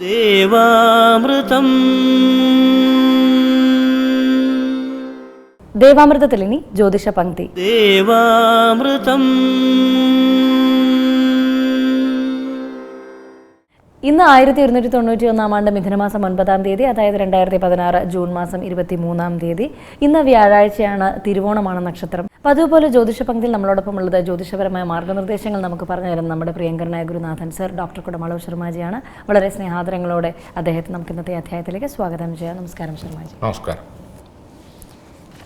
ദേവാമൃതം ദേവാമൃതത്തിൽ ഇനി ജ്യോതിഷ പങ്ക്തി ദേവാമൃതം ഇന്ന് ആയിരത്തി ഇരുന്നൂറ്റി തൊണ്ണൂറ്റി ഒന്നാം ആണ്ട് മിഥുനമാസം ഒൻപതാം തീയതി അതായത് രണ്ടായിരത്തി പതിനാറ് ജൂൺ മാസം ഇരുപത്തി മൂന്നാം തീയതി. ഇന്ന് വ്യാഴാഴ്ചയാണ് തിരുവോണമാണ് നക്ഷത്രം. അപ്പോൾ അതുപോലെ ജ്യോതിഷ പങ്ക്തിയിൽ നമ്മളോടൊപ്പം ഉള്ളത് ജ്യോതിഷപരമായ മാർഗനിർദ്ദേശങ്ങൾ നമുക്ക് പറഞ്ഞു തരുന്ന നമ്മുടെ പ്രിയങ്കരനായ ഗുരുനാഥൻ സർ ഡോക്ടർ കുടമാളവ് ശർമാജിയാണ്. വളരെ സ്നേഹാദരങ്ങളോടെ അദ്ദേഹത്തെ നമുക്ക് ഇന്നത്തെ അധ്യായത്തിലേക്ക് സ്വാഗതം ചെയ്യാം നമസ്കാരം ശർമാജി. നമസ്കാരം.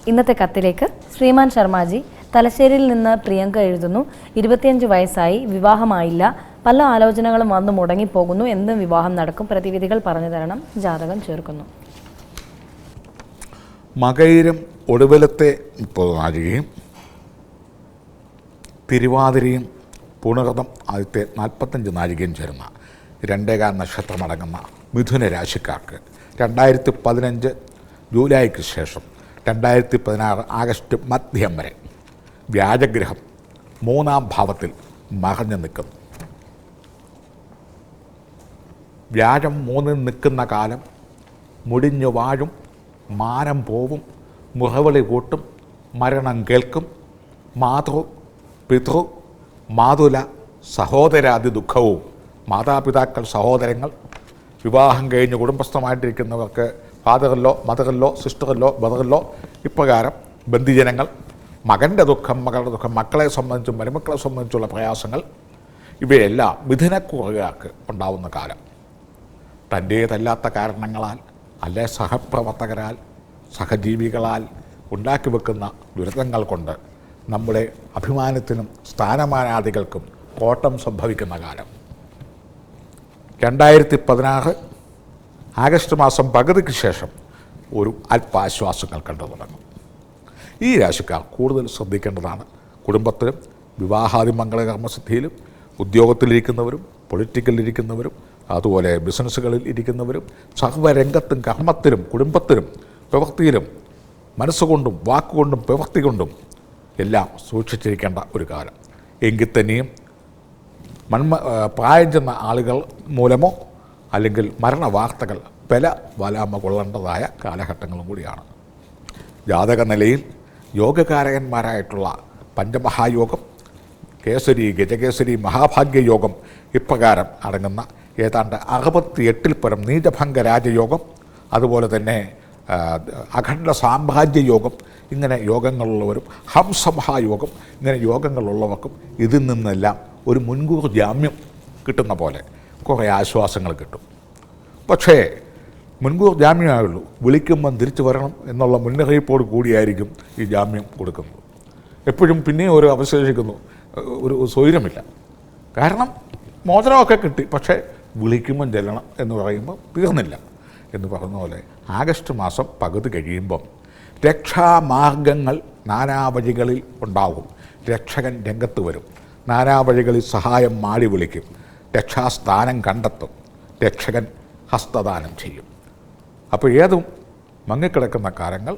ഇന്നത്തെ കത്തിലേക്ക് ശ്രീമാൻ ശർമാജി തലശ്ശേരിയിൽ നിന്ന് പ്രിയങ്ക എഴുതുന്നു. ഇരുപത്തിയഞ്ച് വയസ്സായി വിവാഹമായില്ല. പല ആലോചനകളും വന്ന് മുടങ്ങിപ്പോകുന്നു. എന്നും വിവാഹം നടക്കും. പ്രതിവിധികൾ പറഞ്ഞു തരണം. ജാതകം ചേർക്കുന്നു. മകയിരം ഒടുവിലത്തെ മുപ്പതിനാഴികയും തിരുവാതിരയും പുണർതം ആദ്യത്തെ നാൽപ്പത്തഞ്ച് നാഴികയും ചേർന്ന രണ്ടേകാൽ നക്ഷത്രമടങ്ങുന്ന മിഥുന രാശിക്കാർക്ക് രണ്ടായിരത്തി പതിനഞ്ച് ജൂലൈക്ക് ശേഷം രണ്ടായിരത്തി പതിനാറ് ആഗസ്റ്റ് മധ്യം വരെ വ്യാജഗ്രഹം മൂന്നാം ഭാവത്തിൽ മറഞ്ഞു നിൽക്കുന്നു. വ്യാഴം മൂന്നിൽ നിൽക്കുന്ന കാലം മുടിഞ്ഞു വാഴും മാനം പോവും മുഖവിളി കൂട്ടും മരണം കേൾക്കും. മാതൃ പിതൃ മാതുല സഹോദരാദി ദുഃഖവും. മാതാപിതാക്കൾ സഹോദരങ്ങൾ. വിവാഹം കഴിഞ്ഞ് കുടുംബസ്ഥമായിട്ടിരിക്കുന്നവർക്ക് ഫാദറിലോ മദറിലോ സിസ്റ്ററിലോ ബ്രദറിലോ ഇപ്രകാരം ബന്ധുജനങ്ങൾ മകന്റെ ദുഃഖം മകളുടെ ദുഃഖം മക്കളെ സംബന്ധിച്ചും മരുമക്കളെ സംബന്ധിച്ചുള്ള പ്രയാസങ്ങൾ ഇവയെല്ലാം മിഥുനക്കുറകാർക്ക് ഉണ്ടാവുന്ന കാലം. തന്റേതല്ലാത്ത കാരണങ്ങളാൽ അല്ലെ സഹപ്രവർത്തകരാൽ സഹജീവികളാൽ ഉണ്ടാക്കി വെക്കുന്ന ദുരിതങ്ങൾ കൊണ്ട് നമ്മുടെ അഭിമാനത്തിനും സ്ഥാനമാനാദികൾക്കും കോട്ടം സംഭവിക്കുന്ന കാലം. രണ്ടായിരത്തി പതിനാറ് ആഗസ്റ്റ് മാസം പകുതിക്ക് ശേഷം ഒരു അല്പാശ്വാസങ്ങൾ കണ്ടു തുടങ്ങും. ഈ രാശിക്കാർ കൂടുതൽ ശ്രദ്ധിക്കേണ്ടതാണ് കുടുംബത്തിലും വിവാഹാദി മംഗളകർമ്മസിദ്ധിയിലും ഉദ്യോഗത്തിലിരിക്കുന്നവരും പൊളിറ്റിക്കലിരിക്കുന്നവരും അതുപോലെ ബിസിനസ്സുകളിൽ ഇരിക്കുന്നവരും സഹവരംഗത്തും കർമ്മത്തിലും കുടുംബത്തിലും പ്രവൃത്തിയിലും മനസ്സുകൊണ്ടും വാക്കുകൊണ്ടും പ്രവൃത്തി കൊണ്ടും എല്ലാം സൂക്ഷിച്ചിരിക്കേണ്ട ഒരു കാലം. എങ്കിൽ തന്നെയും മൺമ പ്രായം ചെന്ന ആളുകൾ മൂലമോ അല്ലെങ്കിൽ മരണവാർത്തകൾ പല വലാമ കൊള്ളേണ്ടതായ കാലഘട്ടങ്ങളും കൂടിയാണ്. ജാതക നിലയിൽ യോഗകാരകന്മാരായിട്ടുള്ള പഞ്ചമഹായോഗം കേസരി ഗജകേസരി മഹാഭാഗ്യയോഗം ഇപ്രകാരം അടങ്ങുന്ന ഏതാണ്ട് അറുപത്തിയെട്ടിൽ പരം നീചഭംഗ രാജയോഗം അതുപോലെ തന്നെ അഖണ്ഡ സാമ്രാജ്യ യോഗം ഇങ്ങനെ യോഗങ്ങളുള്ളവരും ഹംസമഹായോഗം ഇങ്ങനെ യോഗങ്ങളുള്ളവർക്കും ഇതിൽ നിന്നെല്ലാം ഒരു മുൻകൂർ ജാമ്യം കിട്ടുന്ന പോലെ കുറേ ആശ്വാസങ്ങൾ കിട്ടും. പക്ഷേ മുൻകൂർ ജാമ്യമായുള്ളൂ. വിളിക്കുമ്പം തിരിച്ചു വരണം എന്നുള്ള മുന്നറിയിപ്പോട് കൂടിയായിരിക്കും ഈ ജാമ്യം കൊടുക്കുന്നത്. എപ്പോഴും പിന്നെയും ഒരു അവശേഷിക്കുന്നു. ഒരു സ്വൈരമില്ല കാരണം മോചനമൊക്കെ കിട്ടി. പക്ഷേ വിളിക്കുമ്പം ചെല്ലണം എന്ന് പറയുമ്പോൾ തീർന്നില്ല എന്ന് പറഞ്ഞ പോലെ ആഗസ്റ്റ് മാസം പകുതി കഴിയുമ്പം രക്ഷാമാർഗങ്ങൾ നാനാവഴികളിൽ ഉണ്ടാകും രക്ഷകൻ രംഗത്ത് വരും. നാനാവഴികളിൽ സഹായം മാടി വിളിക്കും. രക്ഷാസ്ഥാനം കണ്ടെത്തും. രക്ഷകൻ ഹസ്തദാനം ചെയ്യും. അപ്പോൾ ഏതും മങ്ങിക്കിടക്കുന്ന കാലങ്ങൾ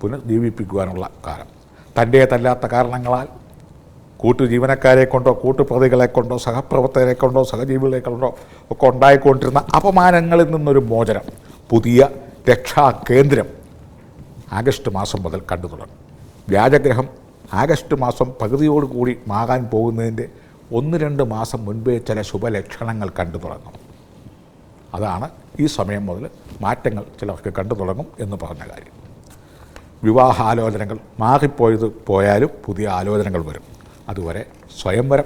പുനർജീവിപ്പിക്കുവാനുള്ള കാലം. തന്റേതല്ലാത്ത കാരണങ്ങളാൽ കൂട്ടുജീവനക്കാരെ കൊണ്ടോ കൂട്ടുപ്രതികളെ കൊണ്ടോ സഹപ്രവർത്തകരെ കൊണ്ടോ സഹജീവികളെ കൊണ്ടോ ഒക്കെ ഉണ്ടായിക്കൊണ്ടിരുന്ന അപമാനങ്ങളിൽ നിന്നൊരു മോചനം പുതിയ രക്ഷാ കേന്ദ്രം ആഗസ്റ്റ് മാസം മുതൽ കണ്ടു തുടങ്ങും. വ്യാജഗ്രഹം ആഗസ്റ്റ് മാസം പകുതിയോടുകൂടി മാകാൻ പോകുന്നതിന്റെ ഒന്ന് രണ്ട് മാസം മുൻപേ ചില ശുഭലക്ഷണങ്ങൾ കണ്ടു തുടങ്ങും. അതാണ് ഈ സമയം മുതൽ മാറ്റങ്ങൾ ചിലർക്ക് കണ്ടു തുടങ്ങും എന്ന് പറഞ്ഞ കാര്യം. വിവാഹാലോചനകൾ മാറിപ്പോയത് പോയാലും പുതിയ ആലോചനകൾ വരും. അതുവരെ സ്വയംവരം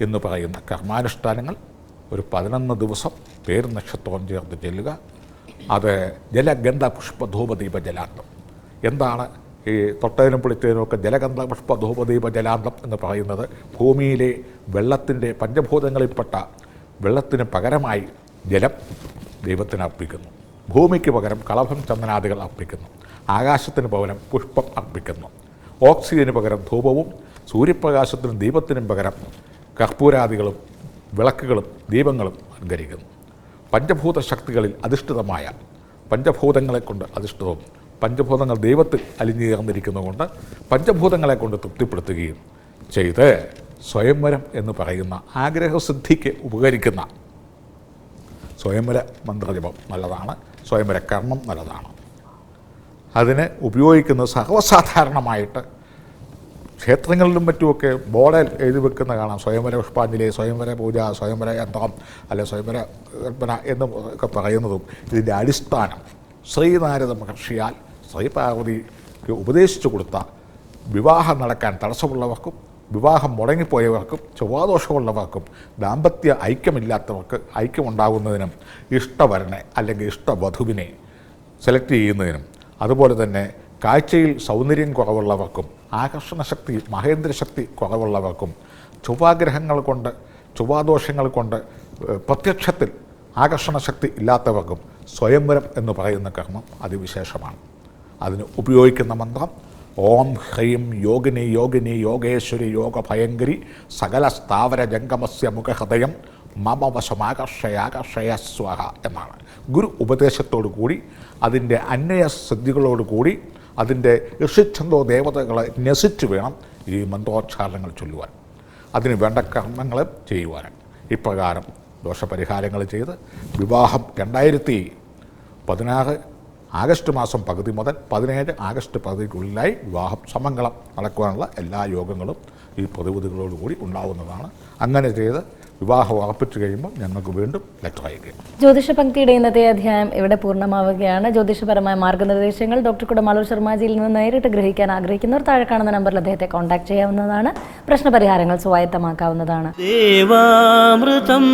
എന്ന് പറയുന്ന കർമാനുഷ്ഠാനങ്ങൾ ഒരു പതിനൊന്ന് ദിവസം പേര് നക്ഷത്രം ചേർത്ത് ചെല്ലുക. അത് ജലഗന്ധ പുഷ്പധൂപദീപ ജലാന്തം. എന്താണ് ഈ തൊട്ടതിനും പൊളിത്തതിനും ഒക്കെ ജലഗന്ധ പുഷ്പധൂപദീപ ജലാന്തം എന്ന് പറയുന്നത്? ഭൂമിയിലെ വെള്ളത്തിന്റെ പഞ്ചഭൂതങ്ങളിൽപ്പെട്ട വെള്ളത്തിന് പകരമായി ജലം ദൈവത്തിന് അർപ്പിക്കുന്നു. ഭൂമിക്ക് പകരം കളഭം ചന്ദനാദികൾ അർപ്പിക്കുന്നു. ആകാശത്തിന് പകരം പുഷ്പം അർപ്പിക്കുന്നു. ഓക്സിജന് പകരം ധൂപവും സൂര്യപ്രകാശത്തിനും ദീപത്തിനും പകരം കർപ്പൂരാദികളും വിളക്കുകളും ദീപങ്ങളും അനുകരിക്കുന്നു പഞ്ചഭൂത ശക്തികളിൽ അധിഷ്ഠിതമായ പഞ്ചഭൂതങ്ങളെ കൊണ്ട് അധിഷ്ഠിതവും പഞ്ചഭൂതങ്ങൾ ദൈവത്തിൽ അലിഞ്ഞു ചേർന്നിരിക്കുന്നതുകൊണ്ട് പഞ്ചഭൂതങ്ങളെ കൊണ്ട് തൃപ്തിപ്പെടുത്തുകയും ചെയ്ത് സ്വയംവരം എന്ന് പറയുന്ന ആഗ്രഹസിദ്ധിക്ക് ഉപകരിക്കുന്ന സ്വയംവര മന്ത്രജപം നല്ലതാണ്. സ്വയംവര കർമ്മം നല്ലതാണ്. അതിന് ഉപയോഗിക്കുന്നത് സർവസാധാരണമായിട്ട് ക്ഷേത്രങ്ങളിലും മറ്റുമൊക്കെ ബോർഡ് എഴുതി വെക്കുന്ന കാണാം. സ്വയംവര പുഷ്പാഞ്ജലി സ്വയംവര പൂജ സ്വയംവര യന്ത്രം അല്ലെ സ്വയംവര കൽപ്പന എന്ന് ഒക്കെ പറയുന്നതും ഇതിന്റെ അടിസ്ഥാനം ശ്രീനാരദ മഹർഷിയാൽ ശ്രീ ഉപദേശിച്ചു കൊടുത്ത വിവാഹം നടക്കാൻ തടസ്സമുള്ളവർക്കും വിവാഹം മുടങ്ങിപ്പോയവർക്കും ചൊവ്വാദോഷമുള്ളവർക്കും ദാമ്പത്യ ഐക്യമില്ലാത്തവർക്ക് ഐക്യമുണ്ടാകുന്നതിനും ഇഷ്ടവരനെ അല്ലെങ്കിൽ ഇഷ്ടവധുവിനെ സെലക്ട് ചെയ്യുന്നതിനും അതുപോലെ തന്നെ കാഴ്ചയിൽ സൗന്ദര്യം കുറവുള്ളവർക്കും ആകർഷണശക്തി മഹേന്ദ്രശക്തി കുറവുള്ളവർക്കും ചൊവ്വാഗ്രഹങ്ങൾ കൊണ്ട് ചൊവ്വാദോഷങ്ങൾ കൊണ്ട് പ്രത്യക്ഷത്തിൽ ആകർഷണശക്തി ഇല്ലാത്തവർക്കും സ്വയംവരം എന്ന് പറയുന്ന കർമ്മം അതിവിശേഷമാണ്. അതിന് ഉപയോഗിക്കുന്ന മന്ത്രം ഓം ഹ്രീം യോഗിനി യോഗിനി യോഗേശ്വരി യോഗ യോഗഭയങ്കരി സകല സ്ഥാവര ജംഗമസ്യ മുഖഹൃദയം മമ വശമാകർഷയാകർഷയ സ്വഹ എന്നാണ്. ഗുരു ഉപദേശത്തോടു കൂടി അതിന്റെ അന്വയ സിദ്ധികളോട് കൂടി അതിന്റെ ഋഷിച്ഛന്തോ ദേവതകളെ നസിച്ച് വേണം ഈ മന്ത്രോച്ചാരണങ്ങൾ ചൊല്ലുവാൻ. അതിന് വേണ്ട കർമ്മങ്ങൾ ചെയ്യുവാൻ. ഇപ്രകാരം ദോഷപരിഹാരങ്ങൾ ചെയ്ത് വിവാഹം രണ്ടായിരത്തി പതിനാറ് ആഗസ്റ്റ് മാസം പകുതി മുതൽ പതിനേഴ് ആഗസ്റ്റ് പകുതിക്കുള്ളിലായി വിവാഹം സമംഗളം നടക്കുവാനുള്ള എല്ലാ യോഗങ്ങളും ഈ പ്രതിവിധികളോടുകൂടി ഉണ്ടാവുന്നതാണ്. അങ്ങനെ ചെയ്ത് വിവാഹം ഉറപ്പിച്ചു കഴിയുമ്പോൾ ഞങ്ങൾക്ക് വീണ്ടും ലെറ്റർ അയക്കുക ജ്യോതിഷ പങ്ക്തിയുടെ ഇന്നത്തെ അധ്യായം ഇവിടെ പൂർണമാവുകയാണ്. ജ്യോതിഷപരമായ മാർഗനിർദ്ദേശങ്ങൾ ഡോക്ടർ കുടമാളൂർ ശർമാജിയിൽ നിന്ന് നേരിട്ട് ഗ്രഹിക്കാൻ ആഗ്രഹിക്കുന്നവർ താഴെ കാണുന്ന നമ്പറിൽ അദ്ദേഹത്തെ കോൺടാക്ട് ചെയ്യാവുന്നതാണ്. പ്രശ്നപരിഹാരങ്ങൾ സ്വായത്തമാക്കാവുന്നതാണ്. ദേവാമൃതം.